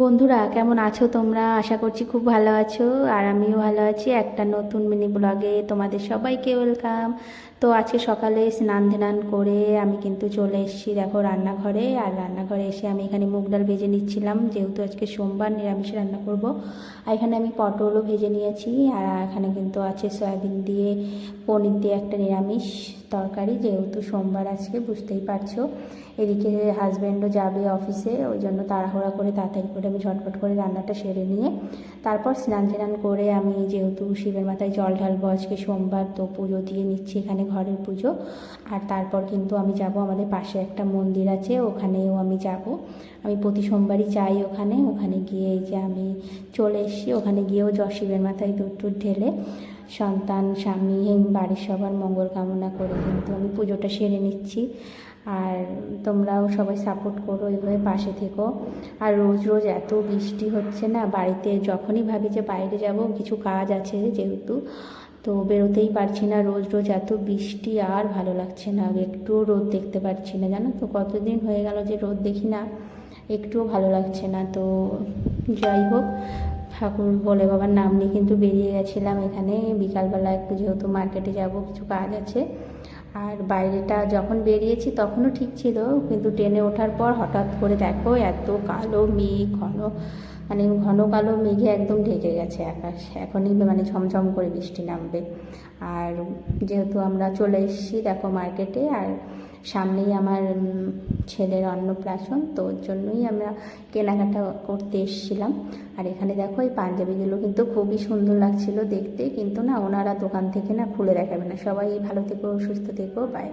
বন্ধুরা, কেমন আছো তোমরা? আশা করছি খুব ভালো আছো, আর আমিও ভালো আছি। একটা নতুন মিনি ব্লগে তোমাদের সবাইকে ওয়েলকাম তো আজকে সকালে স্নান ধ্যান করে আমি কিন্তু চলে এসেছি, দেখো রান্নাঘরে। আর রান্নাঘরে এসে আমি এখানে মুগ ডাল ভেজে নিচ্ছিলাম, যেহেতু আজকে সোমবার নিরামিষ রান্না করব। আর এখানে আমি পটলও ভেজে নিয়েছি, আর এখানে কিন্তু আছে সয়াবিন দিয়ে পনির দিয়ে একটা নিরামিষ। তরকারি যেহেতু সোমবার আজকে, বুঝতেই পারছ। এদিকে হাজব্যান্ডও যাবে অফিসে ওই জন্য তাড়াহুড়া করে তাড়াতাড়ি করে আমি ঝটপট করে রান্নাটা সেরে নিয়ে, তারপর স্নান টান করে আমি যেহেতু শিবের মাথায় জল ঢালবো আজকে সোমবার, তো পুজো দিয়ে নিচ্ছি এখানে ঘরের পুজো। আর তারপর কিন্তু আমি যাব আমাদের পাশে একটা মন্দির আছে, ওখানেও আমি যাব। আমি প্রতি সোমবারই যাই ওখানে ওখানে গিয়ে যে আমি চলে এসেছি, ওখানে গিয়েও জ শিবের মাথায় দুধ ঢেলে সন্তান, স্বামী বাড়ির সবার মঙ্গল কামনা করে কিন্তু আমি পুজোটা সেরে নিচ্ছি। আর তোমরাও সবাই সাপোর্ট করো এইভাবে পাশে থেকো। আর রোজ রোজ এত বৃষ্টি হচ্ছে না, বাড়িতে যখনই ভাবি যে বাইরে যাব, কিছু কাজ আছে যেহেতু, তো বেরোতেই পারছি না। রোজ রোজ এত বৃষ্টি, আর ভালো লাগছে না একটুও রোদ দেখতে পারছি না। জানো তো, কতদিন হয়ে গেল যে রোদ দেখি না, একটুও ভালো লাগছে না। তো যাই হোক ঠাকুর বলে বাবার নাম নিয়ে কিন্তু বেরিয়ে গেছিলাম এখানে। বিকালবেলা একটু যেহেতু মার্কেটে যাব, কিছু কাজ আছে। আর বাইরেটা যখন বেরিয়েছি তখনও ঠিক ছিল, কিন্তু ট্রেনে ওঠার পর হঠাৎ করে দেখো এত কালো মেঘ, ঘন মানে ঘন কালো মেঘে একদম ঢেকে গেছে আকাশ। এখনই মানে ঝমঝম করে বৃষ্টি নামবে। আর যেহেতু আমরা চলে এসেছি, দেখো মার্কেটে আর সামনেই আমার ছেলের অন্নপ্রাশন, তো ওর জন্যই আমরা কেনাকাটা করতে এসেছিলাম। আর এখানে দেখো, এই পাঞ্জাবিগুলো কিন্তু খুবই সুন্দর লাগছিল দেখতে, কিন্তু না ওনারা দোকান থেকে না খুলে দেখাবে না। সবাই ভালো থেকো, সুস্থ থেকো বাই